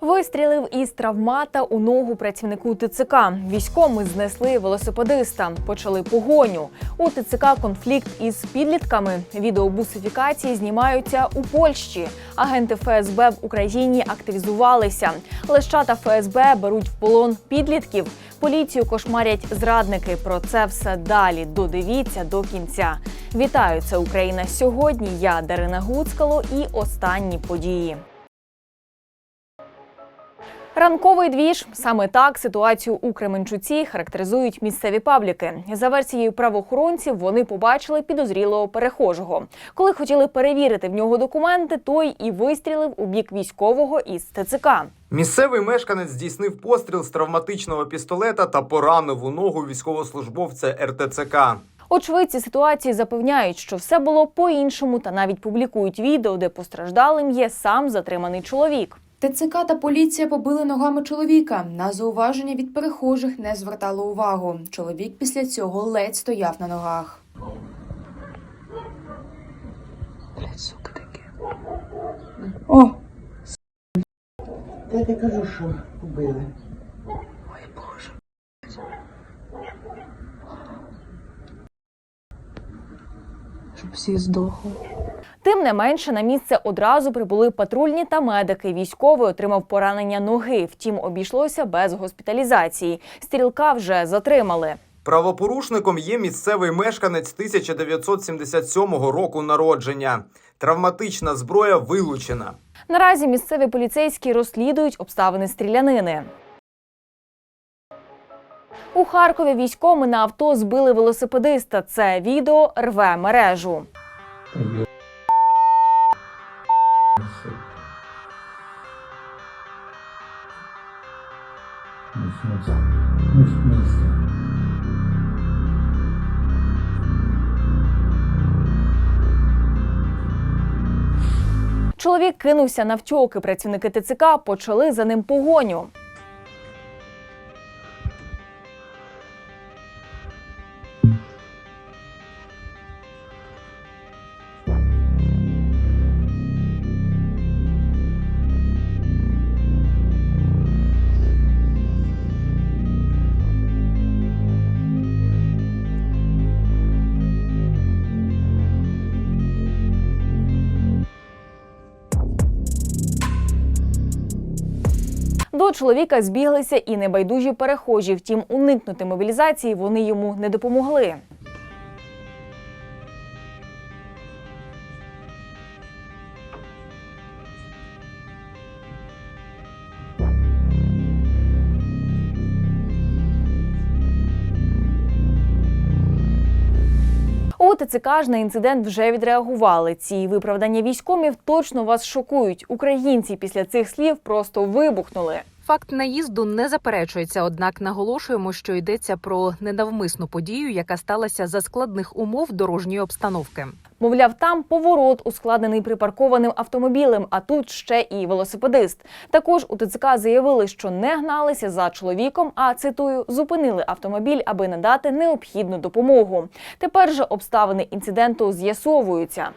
Вистрілив із травмата у ногу працівнику ТЦК. Військоми знесли велосипедиста. Почали погоню. У ТЦК конфлікт із підлітками. Відеобусифікації знімаються у Польщі. Агенти ФСБ в Україні активізувалися. Лещата ФСБ беруть в полон підлітків. Поліцію кошмарять зрадники. Про це все далі. Додивіться до кінця. Вітаю! Це Україна сьогодні. Я Дарина Гуцкало і останні події. Ранковий двіж саме так ситуацію у Кременчуці характеризують місцеві пабліки. За версією правоохоронців, вони побачили підозрілого перехожого. Коли хотіли перевірити в нього документи, той і вистрілив у бік військового із ТЦК. Місцевий мешканець здійснив постріл з травматичного пістолета та поранив у ногу військовослужбовця РТЦК. Очевидці ситуації запевняють, що все було по-іншому, та навіть публікують відео, де постраждалим є сам затриманий чоловік. ТЦК та поліція побили ногами чоловіка. На зауваження від перехожих не звертало увагу. Чоловік після цього ледь стояв на ногах. О! Я не кажу, що убили. щоб всі здохли. Тим не менше, на місце одразу прибули патрульні та медики. Військовий отримав поранення ноги. Втім, обійшлося без госпіталізації. Стрілка вже затримали. Правопорушником є місцевий мешканець 1977 року народження. Травматична зброя вилучена. Наразі місцеві поліцейські розслідують обставини стрілянини. У Харкові військоми на авто збили велосипедиста. Це відео рве мережу. Чоловік кинувся навтьоки. Працівники ТЦК почали за ним погоню. До чоловіка збіглися і небайдужі перехожі. Втім, уникнути мобілізації вони йому не допомогли. У ТЦК ж на інцидент вже відреагували. Ці виправдання військомів точно вас шокують. Українці після цих слів просто вибухнули. Факт наїзду не заперечується, однак наголошуємо, що йдеться про ненавмисну подію, яка сталася за складних умов дорожньої обстановки. Мовляв, там поворот ускладнений припаркованим автомобілем, а тут ще і велосипедист. Також у ТЦК заявили, що не гналися за чоловіком, а цитую, зупинили автомобіль, аби надати необхідну допомогу. Тепер же обставини інциденту з'ясовуються.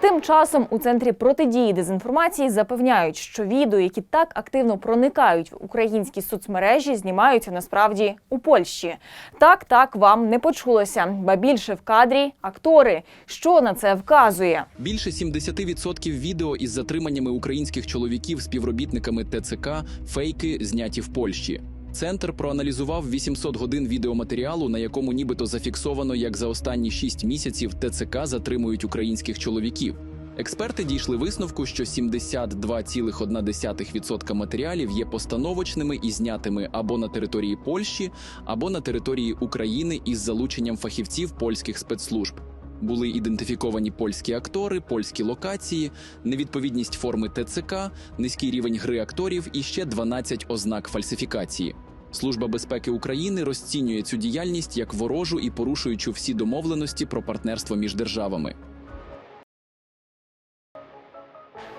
Тим часом у центрі протидії дезінформації запевняють, що відео, які так активно проникають в українські соцмережі, знімаються насправді у Польщі. Так, так вам не почулося, ба більше в кадрі актори. Що на це вказує? Більше 70% відео із затриманнями українських чоловіків співробітниками ТЦК фейки зняті в Польщі. Центр проаналізував 800 годин відеоматеріалу, на якому нібито зафіксовано, як за останні 6 місяців ТЦК затримують українських чоловіків. Експерти дійшли висновку, що 72,1% матеріалів є постановочними і знятими або на території Польщі, або на території України із залученням фахівців польських спецслужб. Були ідентифіковані польські актори, польські локації, невідповідність форми ТЦК, низький рівень гри акторів і ще 12 ознак фальсифікації. Служба безпеки України розцінює цю діяльність як ворожу і порушуючу всі домовленості про партнерство між державами.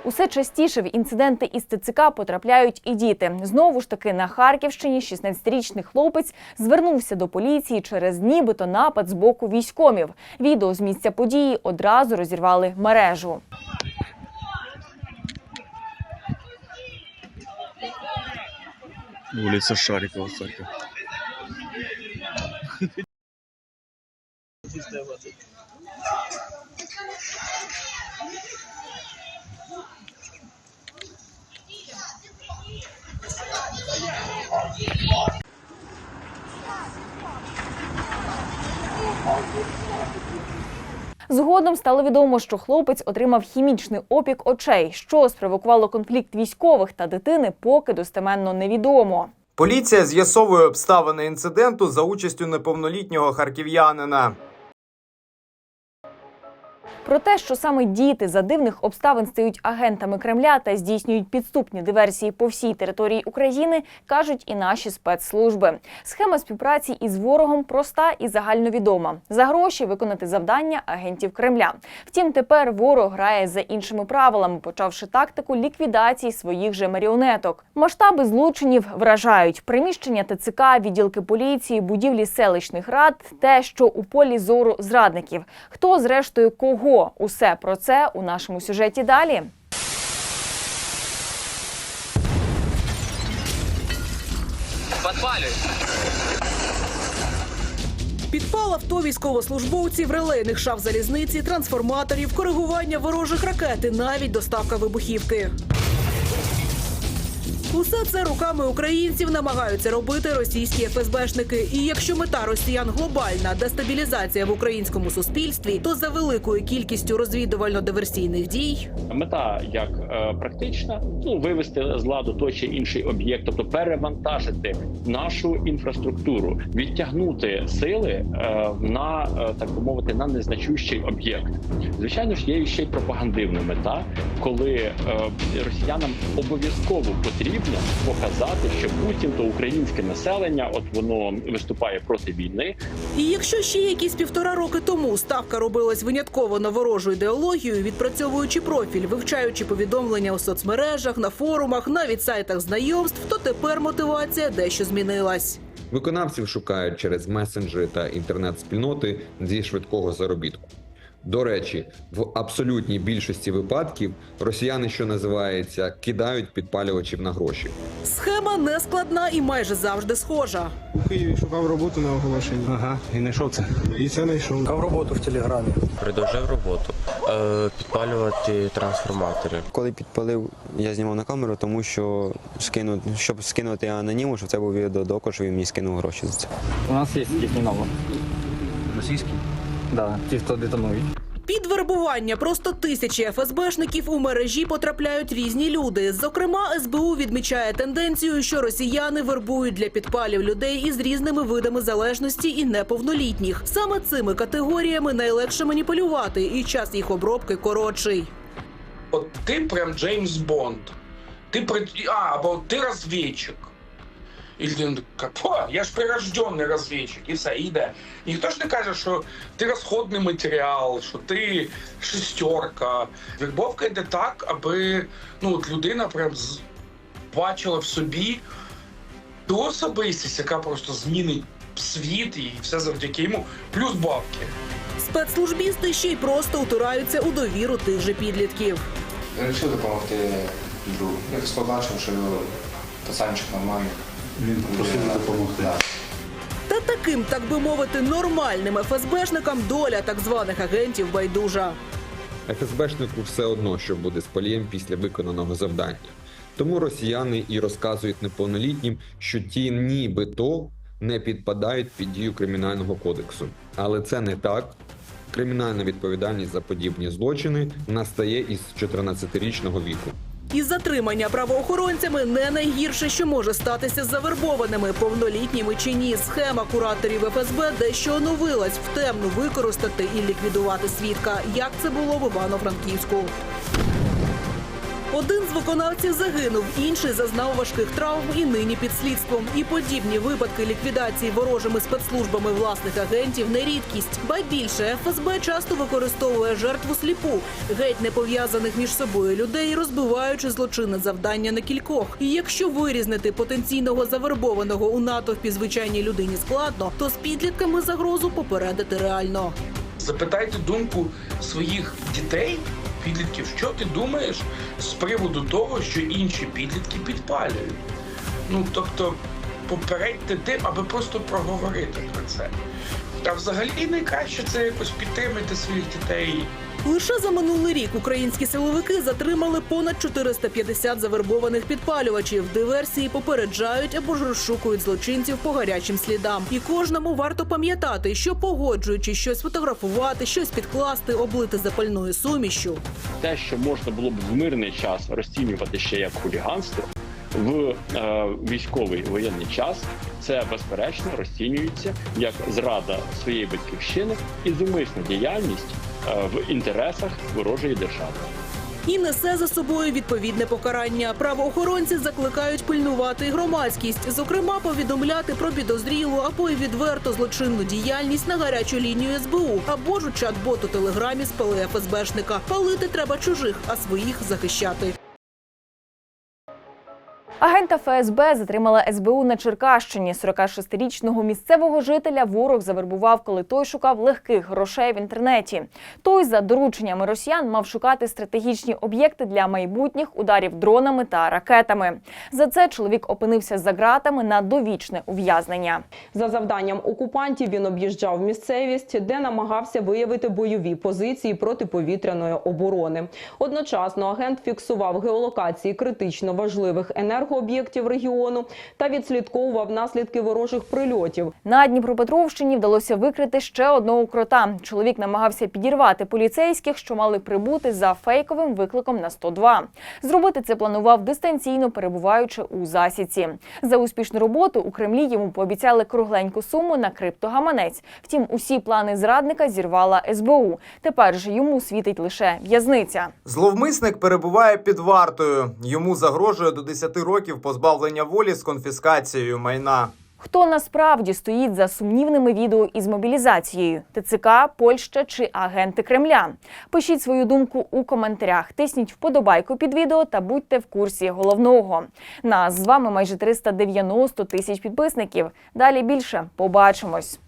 Усе частіше в інциденти із ТЦК потрапляють і діти. Знову ж таки на Харківщині 16-річний хлопець звернувся до поліції через нібито напад з боку військомів. Відео з місця події одразу розірвали мережу. Вулиця Шарикова, Харків. Згодом стало відомо, що хлопець отримав хімічний опік очей, що спровокувало конфлікт військових та дитини, поки достеменно невідомо. Поліція з'ясовує обставини інциденту за участю неповнолітнього харків'янина. Про те, що саме діти за дивних обставин стають агентами Кремля та здійснюють підступні диверсії по всій території України, кажуть і наші спецслужби. Схема співпраці із ворогом проста і загальновідома. За гроші виконати завдання агентів Кремля. Втім, тепер ворог грає за іншими правилами, почавши тактику ліквідації своїх же маріонеток. Масштаби злочинів вражають приміщення ТЦК, відділки поліції, будівлі селищних рад, те, що у полі зору зрадників. Хто зрештою кого? Усе про це у нашому сюжеті далі. Підпал авто військовослужбовців, релейних шаф залізниці, трансформаторів, коригування ворожих ракет і навіть доставка вибухівки. Усе це руками українців намагаються робити російські ФСБшники. І якщо мета росіян глобальна дестабілізація в українському суспільстві, то за великою кількістю розвідувально-диверсійних дій Мета як е, практична, ну вивести з ладу той чи інший об'єкт, тобто перевантажити нашу інфраструктуру, відтягнути сили е, на е, так би мовити на незначущий об'єкт. Звичайно ж, є ще й пропагандивна мета, коли е, росіянам обов'язково потрібно показати, що Путін то українське населення, от воно виступає проти війни, І якщо ще якісь півтора роки тому ставка робилась винятково на ворожу ідеологію, відпрацьовуючи профіль, вивчаючи повідомлення у соцмережах, на форумах, навіть сайтах знайомств, то тепер мотивація дещо змінилась. Виконавців шукають через месенджери та інтернет-спільноти зі швидкого заробітку. До речі, в абсолютній більшості випадків росіяни, що називається, кидають підпалювачів на гроші. Схема не складна і майже завжди схожа. У Києві шукав роботу на оголошенні. Ага, і знайшов це. І це знайшов. Шукав роботу в Телеграмі. Предложив роботу е, підпалювати трансформатори. Коли підпалив, я знімав на камеру, тому що скину, щоб скинути аноніму, щоб це був відеодоказ, що він мені скинув гроші за це. У нас є їхній номер. Російський? Да, ті, хто детонують. Під вербування просто тисячі ФСБшників у мережі потрапляють різні люди. Зокрема, СБУ відмічає тенденцію, що росіяни вербують для підпалів людей із різними видами залежності і неповнолітніх. Саме цими категоріями найлегше маніпулювати, і час їх обробки коротший. От ти прям Джеймс Бонд. Ти при... А, або ти розвідчик. І він каже, я ж прирожденний розвідчик, і все, і йде. Ніхто ж не каже, що ти розходний матеріал, що ти шестерка. Вербовка йде так, аби ну, от людина прям з... бачила в собі ту особистість, яка просто змінить світ і все завдяки йому, плюс бабки. Спецслужбісти ще й просто утираються у довіру тих же підлітків. Вирішив допомогти другу. Я побачив, що пацанчик нормальний. Він просив допомогти. Та таким, так би мовити, нормальним ФСБшникам доля так званих агентів байдужа. ФСБшнику все одно, що буде з палієм після виконаного завдання. Тому росіяни і розказують неповнолітнім, що ті нібито не підпадають під дію кримінального кодексу. Але це не так. Кримінальна відповідальність за подібні злочини настає із 14-річного віку. І затримання правоохоронцями не найгірше, що може статися завербованими повнолітніми чи ні. Схема кураторів ФСБ дещо оновилась темну використати і ліквідувати свідка, як це було в Івано-Франківську. Один з виконавців загинув, інший зазнав важких травм і нині під слідством. І подібні випадки ліквідації ворожими спецслужбами власних агентів не рідкість. Ба більше ФСБ часто використовує жертву сліпу, геть не пов'язаних між собою людей, розбиваючи злочинне завдання на кількох. І якщо вирізнити потенційного завербованого у натовпі звичайній людині складно, то з підлітками загрозу попередити реально. Запитайте думку своїх дітей, підлітків, що ти думаєш з приводу того, що інші підлітки підпалюють. Ну тобто попередьте тим, аби просто проговорити про це. А взагалі найкраще це якось підтримати своїх дітей. Лише за минулий рік українські силовики затримали понад 450 завербованих підпалювачів. Диверсії попереджають або ж розшукують злочинців по гарячим слідам. І кожному варто пам'ятати, що погоджуючи щось фотографувати, щось підкласти, облити запальною сумішю. те, що можна було б в мирний час розцінювати ще як хуліганство, в е, військовий воєнний час це безперечно розцінюється як зрада своєї батьківщини і зумисна діяльність е, в інтересах ворожої держави. І несе за собою відповідне покарання. Правоохоронці закликають пильнувати громадськість, зокрема повідомляти про підозрілу або й відверто злочинну діяльність на гарячу лінію СБУ або ж у чат-бот у телеграмі спали ФСБшника. Палити треба чужих, а своїх захищати. Агента ФСБ затримала СБУ на Черкащині. 46-річного місцевого жителя ворог завербував, коли той шукав легких грошей в інтернеті. Той за дорученнями росіян мав шукати стратегічні об'єкти для майбутніх ударів дронами та ракетами. За це чоловік опинився за ґратами на довічне ув'язнення. За завданням окупантів він об'їжджав місцевість, де намагався виявити бойові позиції протиповітряної оборони. Одночасно агент фіксував геолокації критично важливих енергооб'єктів регіону та відслідковував наслідки ворожих прильотів. На Дніпропетровщині вдалося викрити ще одного крота. Чоловік намагався підірвати поліцейських, що мали прибути за фейковим викликом на 102. Зробити це планував дистанційно, перебуваючи у засідці. За успішну роботу у Кремлі йому пообіцяли кругленьку суму на криптогаманець. Втім, усі плани зрадника зірвала СБУ. Тепер же йому світить лише в'язниця. Зловмисник перебуває під вартою. Йому загрожує до 10 років позбавлення волі з конфіскацією майна. Хто насправді стоїть за сумнівними відео із мобілізацією? ТЦК, Польща чи агенти Кремля? Пишіть свою думку у коментарях, тисніть вподобайку під відео та будьте в курсі головного. Нас з вами майже 390 тисяч підписників. Далі більше побачимось.